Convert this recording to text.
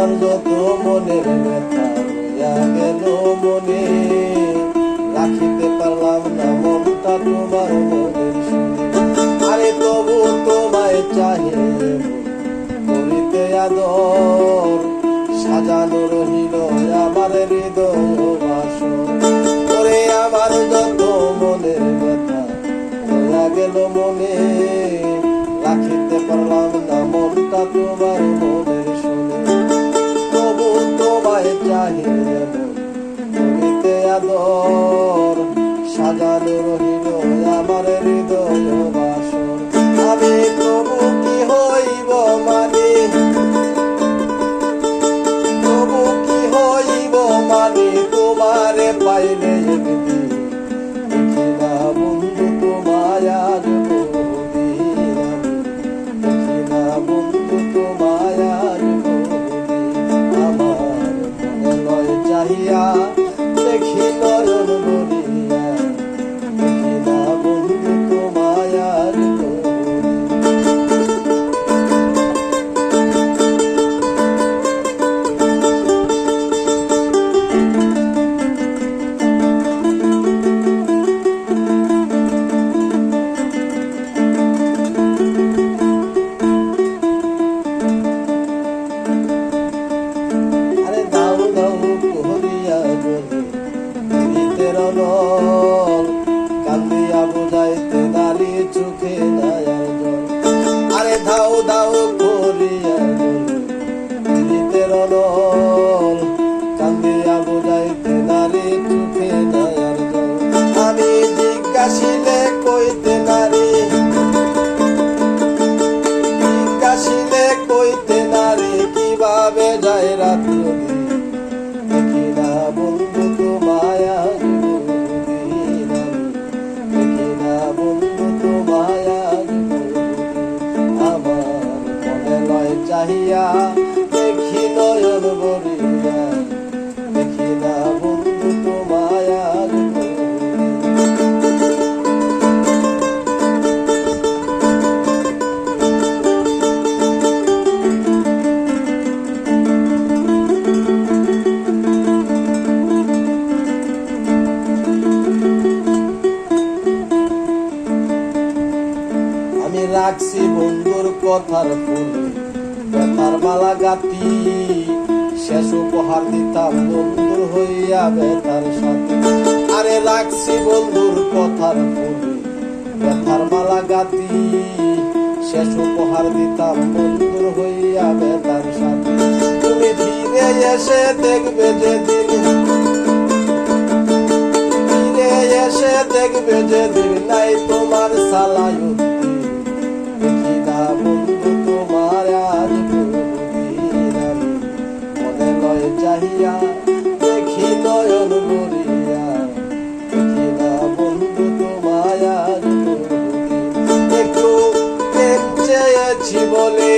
আমার যত মনের ব্যথা মনে। রাখিতে পারলাম না মনটা তোমার মনের শুনে আরে তবু তোমায় চাহে করিতে আদর। সাজানো রহিল আমার হৃদয় বাসর। ওরে আমার যত মনের ব্যথা রইয়া গেল মনে। রাখিতে পারলাম না মনটা তোমার মনের আদর সাজানো রহিল আমার হৃদয় কইতে নারী। কাশিলে কইতে নারী কীভাবে যায় রাত্রি দেখি আমি রাখছি বন্ধুর কথার ফুলে। মালা গাতি শেষ উপহার দিতাম বন্ধুর হইয়া ব্যথার সাথে। আরে রাখছি বন্ধুর কথার ফুলে। ব্যথার মালা গাতি শেষ উপহার দিতাম বন্ধুর হইয়া ব্যথার সাথে। তুমি ফিরে এসে দেখবে যেদিন, ফিরে এসে দেখবে যেদিন নাই তোমার সালায়ুতি। চেয়েছি বলে